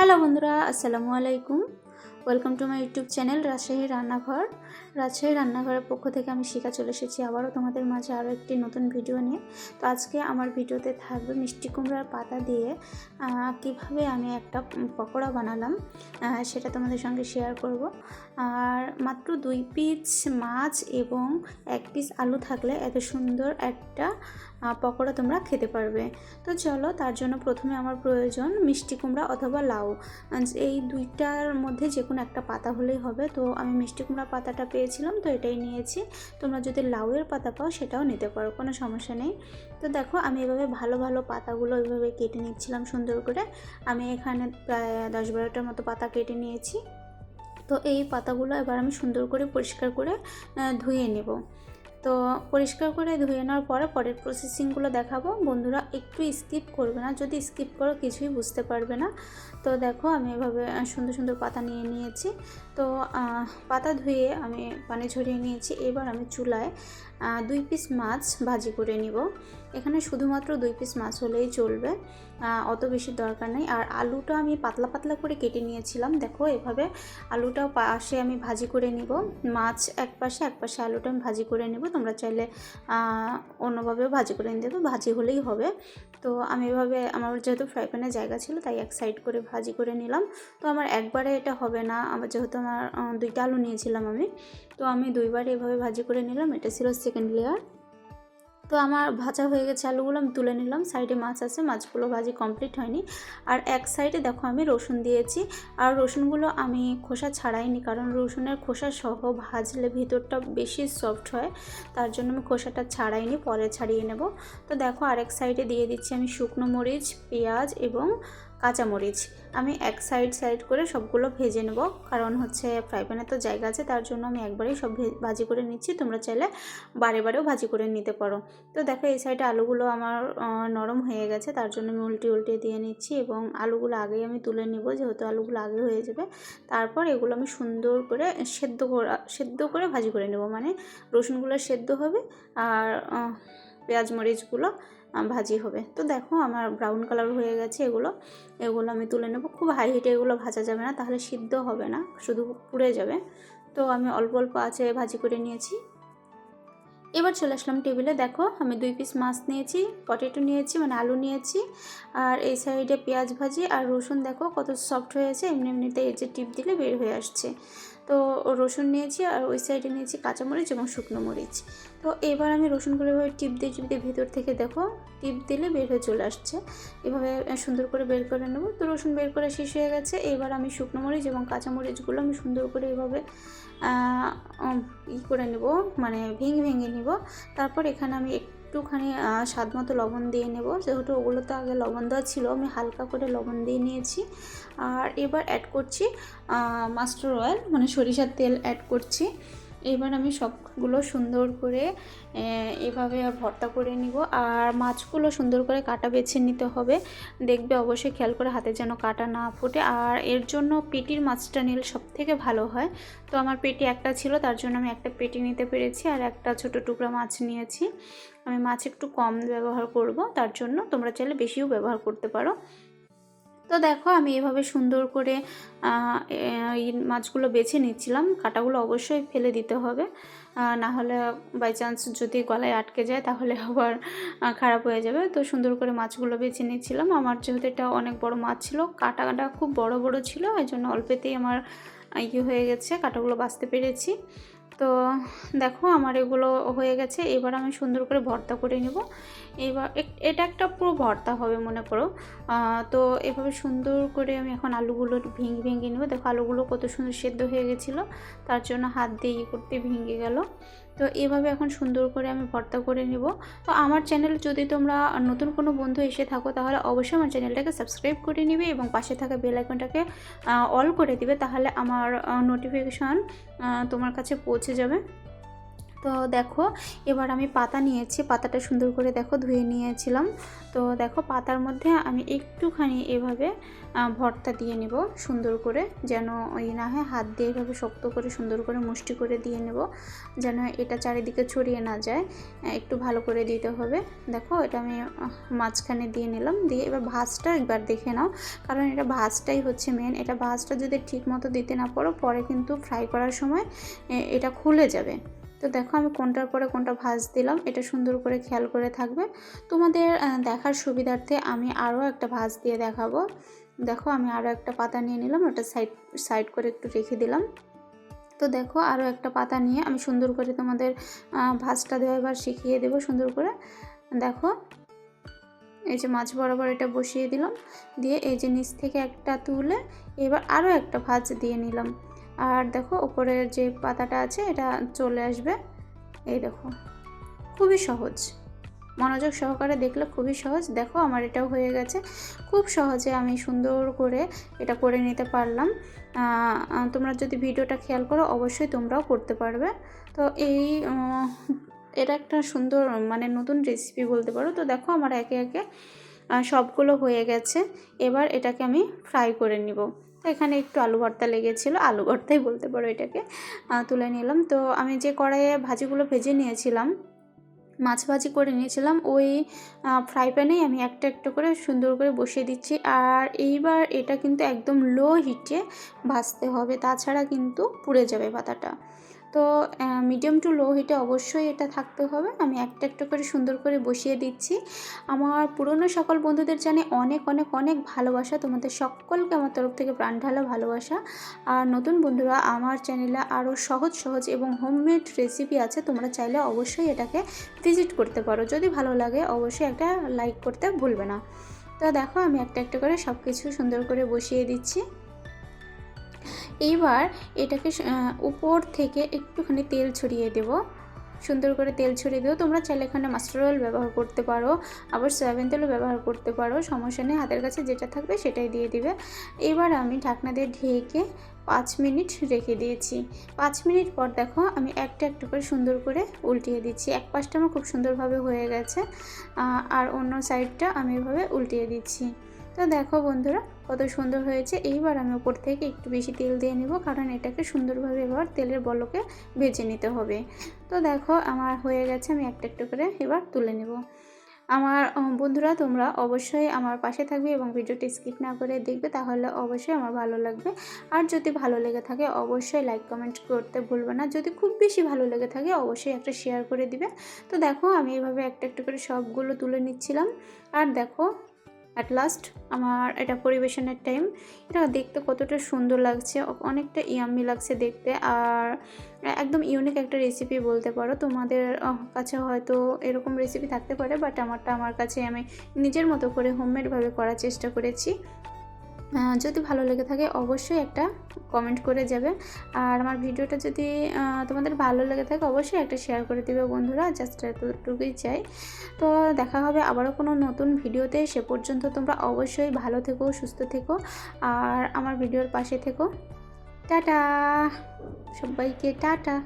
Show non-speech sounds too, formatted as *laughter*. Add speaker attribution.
Speaker 1: Hello বন্ধুরা, আসসালামু আলাইকুম। Welcome to my YouTube channel Rajshahi Rannaghar. Rajshahi রান্নাঘরের পক্ষ থেকে আমি শিখা চলে এসেছি আবারও তোমাদের মাঝে আরও একটি নতুন ভিডিও নিয়ে। তো আজকে আমার ভিডিওতে থাকবে মিষ্টি কুমড়ার পাতা দিয়ে কীভাবে আমি একটা পকোড়া বানালাম সেটা তোমাদের সঙ্গে শেয়ার করব। আর মাত্র দুই পিস মাছ এবং এক পিস আলু থাকলে এত সুন্দর একটা পকোড়া তোমরা খেতে পারবে। তো চলো, তার জন্য প্রথমে আমার প্রয়োজন মিষ্টি কুমড়া অথবা লাউ। এই দুইটার মধ্যে যে কোনো একটা পাতা হলেই হবে। তো আমি মিষ্টি কুমড়া পাতাটা পেয়েছিলাম, তো এটাই নিয়েছি। তোমরা যদি লাউয়ের পাতা পাও, সেটাও নিতে পারো, কোনো সমস্যা নেই। তো দেখো, আমি এভাবে ভালো ভালো পাতাগুলো এভাবে কেটে নিচ্ছিলাম সুন্দর করে। আমি এখানে প্রায় দশ বারোটার মতো পাতা কেটে নিয়েছি। তো এই পাতাগুলো এবার আমি সুন্দর করে পরিষ্কার করে ধুয়ে নেব। তো পরিষ্কার করে ধুয়ে নেওয়ার পরে পরের প্রসেসিংগুলো দেখাবো। বন্ধুরা, একটু স্কিপ করবে না। যদি স্কিপ করো, কিছুই বুঝতে পারবে না। তো দেখো, আমি এভাবে সুন্দর সুন্দর পাতা নিয়ে নিয়েছি। তো পাতা ধুয়ে আমি পানি ঝরিয়ে নিয়েছি। এবার আমি চুলায় দুই পিস মাছ ভাজি করে নিব। এখানে শুধুমাত্র দুই পিস মাছ হলেই চলবে। অত বেশি দরকার নেই। আর আলুটা আমি পাতলা পাতলা করে কেটে নিয়েছিলাম। দেখো, এভাবে আলুটাও পাশে আমি ভাজি করে নিব। মাছ এক পাশে এক পাশে আলুটা আমি ভাজি করে নেব। তোমরা চাইলে অন্যভাবেও ভাজি করে নিতে তো ভাজি হলেই হবে। তো আমি এভাবে, আমার যেহেতু ফ্রাই প্যানের জায়গা ছিল, তাই এক সাইড করে ভাজি করে নিলাম। তো আমার একবারে এটা হবে না। আমার যেহেতু আমার দুইটা আলু নিয়েছিলাম আমি, তো আমি দুইবার এভাবে ভাজি করে নিলাম। এটা ছিল সেকেন্ড লেয়ার তো আমার ভাজা হয়ে গেছে আলুগুলো আমি তুলে নিলাম। সাইডে মাছ আছে, মাছগুলো ভাজি কমপ্লিট হয়নি। আর এক সাইডে দেখো আমি রসুন দিয়েছি। আর রসুনগুলো আমি খোসা ছাড়াইনি কারণ রসুনের খোসা সহ ভাজলে ভিতরটা বেশি সফট হয়। তার জন্য আমি খোসাটা ছাড়াইনি, পরে ছাড়িয়ে নেব। তো দেখো আরেক সাইডে দিয়ে দিচ্ছি আমি শুকনো মরিচ, পেঁয়াজ এবং কাঁচামরিচ। আমি এক সাইড সাইড করে সবগুলো ভেজে নেব। কারণ হচ্ছে ফ্রাই প্যানে তো জায়গা আছে, তার জন্য আমি একবারেই সব ভাজি করে নিচ্ছি। তোমরা চাইলে বারে বারেও ভাজি করে নিতে পারো। তো দেখো, এই সাইডে আলুগুলো আমার নরম হয়ে গেছে, তার জন্য আমি উল্টে উল্টে দিয়ে নিচ্ছি এবং আলুগুলো আগেই আমি তুলে নেব, যেহেতু আলুগুলো আগে হয়ে যাবে। তারপর এগুলো আমি সুন্দর করে সেদ্ধ করা, সেদ্ধ করে ভাজি করে নেব। মানে রসুনগুলো সেদ্ধ হবে আর পেঁয়াজ মরিচগুলো ভাজি হবে। তো দেখো আমার ব্রাউন কালার হয়ে গেছে এগুলো। এগুলো আমি তুলে নেব। খুব হাই হিটে এগুলো ভাজা যাবে না, তাহলে সিদ্ধ হবে না, শুধু পুড়ে যাবে। তো আমি অল্প অল্প আছে ভাজি করে নিয়েছি। এবার চলে আসলাম টেবিলে। দেখো আমি দুই পিস মাছ নিয়েছি পটেটো নিয়েছি মানে আলু নিয়েছি, আর এই সাইডে পেঁয়াজ ভাজি, আর রসুন দেখো কত সফট হয়েছে, এমনি এমনিতে এই যে টিপ দিলে বের হয়ে আসছে। তো রসুন নিয়েছি আর ওই সাইডে নিয়েছি কাঁচামরিচ এবং শুকনো মরিচ। তো এবার আমি রসুনগুলো এভাবে টিপ দিয়ে টিপ দিয়ে ভিতর থেকে দেখো, টিপ দিলে বের হয়ে চলে আসছে। এভাবে সুন্দর করে বের করে নেব। তো রসুন বের করে শেষ হয়ে গেছে। এবার আমি শুকনো মরিচ এবং কাঁচামরিচগুলো আমি সুন্দর করে এভাবে ই করে নেব মানে ভেঙে ভেঙে নিব। তারপর এখানে আমি একটুখানি স্বাদ মতো লবণ দিয়ে নেব। যেহেতু ওগুলো তো আগে লবণ দেওয়া ছিল, আমি হালকা করে লবণ দিয়ে নিয়েছি। আর এবার অ্যাড করছি মাস্টার অয়েল মানে সরিষার তেল অ্যাড করছি। এবার আমি সবগুলো সুন্দর করে এভাবে ভর্তা করে নিব। আর মাছগুলো সুন্দর করে কাটা বেছে নিতে হবে। দেখবে অবশ্যই খেয়াল করে হাতে যেন কাটা না ফোটে। আর এর জন্য পেটির মাছটা নিলে সব থেকে ভালো হয়। তো আমার পেটি একটা ছিল, তার জন্য আমি একটা পেটি নিতে পেরেছি আর একটা ছোট টুকরা মাছ নিয়েছি। আমি মাছ একটু কম ব্যবহার করব, তার জন্য তোমরা চাইলে বেশিও ব্যবহার করতে পারো। তো দেখো আমি এভাবে সুন্দর করে মাছগুলো বেছে নিচ্ছিলাম। কাটাগুলো অবশ্যই ফেলে দিতে হবে। না হলে বাই চান্স যদি গলায় আটকে যায় তাহলে *laughs* আবার খারাপ হয়ে যাবে। তো সুন্দর করে মাছগুলো বেছে নিচ্ছিলাম। আমার যেহেতু এটা অনেক বড় মাছ ছিল, কাটাটা খুব বড় বড় ছিল। এই জন্য অল্পেতেই আমার ইয়ে হয়ে গেছে। কাটাগুলো বাঁচতে পেরেছি। তো দেখো আমার এগুলো হয়ে গেছে, এবার আমি সুন্দর করে ভর্তা করে নেব। এবার এটা একটা পুরো ভর্তা হবে মনে করো। তো এভাবে সুন্দর করে আমি এখন আলুগুলো ভেঙে ভেঙে নেব। দেখো আলুগুলো কত সুন্দর সেদ্ধ হয়ে গেছিল, তার জন্য হাত দিয়ে করতে ভেঙে গেল। তো এভাবে এখন সুন্দর করে আমি ভর্তা করে নেব। তো আমার চ্যানেল যদি তোমরা নতুন কোনো বন্ধু এসে থাকো, তাহলে অবশ্যই আমার চ্যানেলটাকে সাবস্ক্রাইব করে নিবে এবং পাশে থাকা বেল আইকনটাকে অল করে দিবে, তাহলে আমার নোটিফিকেশান তোমার কাছে পৌঁছে যাবে। তো দেখো, এবার আমি পাতা নিয়েছি, পাতাটা সুন্দর করে দেখো ধুয়ে নিয়েছিলাম। তো দেখো, পাতার মধ্যে আমি একটুখানি এভাবে ভর্তা দিয়ে নেব সুন্দর করে, যেন ওই না হয় হাত দিয়ে এভাবে শক্ত করে সুন্দর করে মুষ্টি করে দিয়ে নেব, যেন এটা চারিদিকে ছড়িয়ে না যায়। একটু ভালো করে দিতে হবে। দেখো, এটা আমি মাঝখানে দিয়ে নিলাম, দিয়ে এবার ভাজটা একবার দেখে নাও, কারণ এটা ভাজটাই হচ্ছে মেন এটা ভাজটা যদি ঠিক মতো দিতে না পারো, পরে কিন্তু ফ্রাই করার সময় এটা খুলে যাবে। তো দেখো আমি কোনটার পরে কোনটা ভাজ দিলাম, এটা সুন্দর করে খেয়াল করে থাকবে। তোমাদের দেখার সুবিধার্থে আমি আরও একটা ভাজ দিয়ে দেখাবো। দেখো আমি আরও একটা পাতা নিয়ে নিলাম, ওটা সাইড সাইড করে একটু রেখে দিলাম। তো দেখো আরও একটা পাতা নিয়ে আমি সুন্দর করে তোমাদের ভাজটা দেওয়া এবার শিখিয়ে দেবো সুন্দর করে। দেখো, এই যে মাছ বরাবর এটা বসিয়ে দিলাম, দিয়ে এই যে নিচ থেকে একটা তুলে এবার আরও একটা ভাজ দিয়ে নিলাম। আর দেখো ওপরের যে পাতাটা আছে, এটা চলে আসবে। এই দেখো, খুবই সহজ। মনোযোগ সহকারে দেখলে খুবই সহজ। দেখো, আমার এটাও হয়ে গেছে। খুব সহজে আমি সুন্দর করে এটা করে নিতে পারলাম। তোমরা যদি ভিডিওটা খেয়াল করো, অবশ্যই তোমরাও করতে পারবে। তো এই এটা একটা সুন্দর মানে নতুন রেসিপি বলতে পারো। তো দেখো, আমার একে একে সবগুলো হয়ে গেছে। এবার এটাকে আমি ফ্রাই করে নিব। তো এখানে একটু আলু ভর্তা লেগেছিল, আলু ভর্তাই বলতে পারো এটাকে তুলে নিলাম। তো আমি যে কড়াইয়ে ভাজিগুলো ভেজে নিয়েছিলাম, মাছ ভাজি করে নিয়েছিলাম, ওই ফ্রাই প্যানেই আমি একটা একটা করে সুন্দর করে বসিয়ে দিচ্ছি। আর এইবার এটা কিন্তু একদম লো হিটে ভাজতে হবে, তাছাড়া কিন্তু পুড়ে যাবে পাতাটা তো মিডিয়াম টু লো হিটে অবশ্যই এটা থাকতে হবে। আমি একটা একটা করে সুন্দর করে বসিয়ে দিচ্ছি। আমার পুরনো সকল বন্ধুদের জানে অনেক অনেক অনেক ভালোবাসা। তোমাদের সকলকে আমার তরফ থেকে প্রাণ ঢালা ভালোবাসা। আর নতুন বন্ধুরা, আমার চ্যানেলে আরও সহজ সহজ এবং হোমমেড রেসিপি আছে। তোমরা চাইলে অবশ্যই এটাকে ভিজিট করতে পারো। যদি ভালো লাগে, অবশ্যই একটা লাইক করতে ভুলবে না। তো দেখো, আমি একটা একটা করে সব কিছু সুন্দর করে বসিয়ে দিচ্ছি। এইবার এটাকে উপর থেকে একটুখানি তেল ছড়িয়ে দেব। সুন্দর করে তেল ছড়িয়ে দেবো তোমরা চাইলে এখানে মাস্টার অয়েল ব্যবহার করতে পারো, আবার সয়াবিন তেলও ব্যবহার করতে পারো, সমস্যা নেই, হাতের কাছে যেটা থাকবে সেটাই দিয়ে দিবে। এবার আমি ঢাকনা দিয়ে ঢেকে পাঁচ মিনিট রেখে দিয়েছি। পাঁচ মিনিট পর দেখো আমি একটা একটা করে সুন্দর করে উল্টিয়ে দিচ্ছি। এক পাশটা আমার খুব সুন্দরভাবে হয়ে গেছে আর অন্য সাইডটা আমি এভাবে উল্টিয়ে দিচ্ছি। তো দেখো বন্ধুরা, কত সুন্দর হয়েছে। এইবার আমি ওপর থেকে একটু বেশি তেল দিয়ে নেব, কারণ এটাকে সুন্দরভাবে এবার তেলের বলকে ভেজে নিতে হবে। তো দেখো, আমার হয়ে গেছে, আমি একটা একটা করে এবার তুলে নেব। আমার বন্ধুরা, তোমরা অবশ্যই আমার পাশে থাকবে এবং ভিডিওটি স্কিপ না করে দেখবে, তাহলে অবশ্যই আমার ভালো লাগবে। আর যদি ভালো লেগে থাকে, অবশ্যই লাইক, কমেন্ট করতে ভুলবে না। যদি খুব বেশি ভালো লেগে থাকে, অবশ্যই একটা শেয়ার করে দিবে। তো দেখো, আমি এভাবে একটা একটা করে সবগুলো তুলে নিচ্ছিলাম। আর দেখো অ্যাট লাস্ট আমার এটা পরিবেশনের টাইম এটা দেখতে কতটা সুন্দর লাগছে, অনেকটা ইয়াম্মি লাগছে দেখতে। আর একদম ইউনিক একটা রেসিপি বলতে পারো। তোমাদের কাছে হয়তো এরকম রেসিপি থাকতে পারে বাট আমারটা আমার কাছে আমি নিজের মতো করে হোমমেডভাবে করার চেষ্টা করেছি। যদি ভালো লেগে থাকে অবশ্যই একটা কমেন্ট করে যাবে। আর আমার ভিডিওটা যদি তোমাদের ভালো লেগে থাকে অবশ্যই একটা শেয়ার করে দেবে বন্ধুরা জাস্ট এতটুকুই চাই। তো দেখা হবে আবারও কোনো নতুন ভিডিওতে, সে পর্যন্ত তোমরা অবশ্যই ভালো থেকো, সুস্থ থেকো, আর আমার ভিডিওর পাশে থেকো। টাটা! সবাইকে টাটা!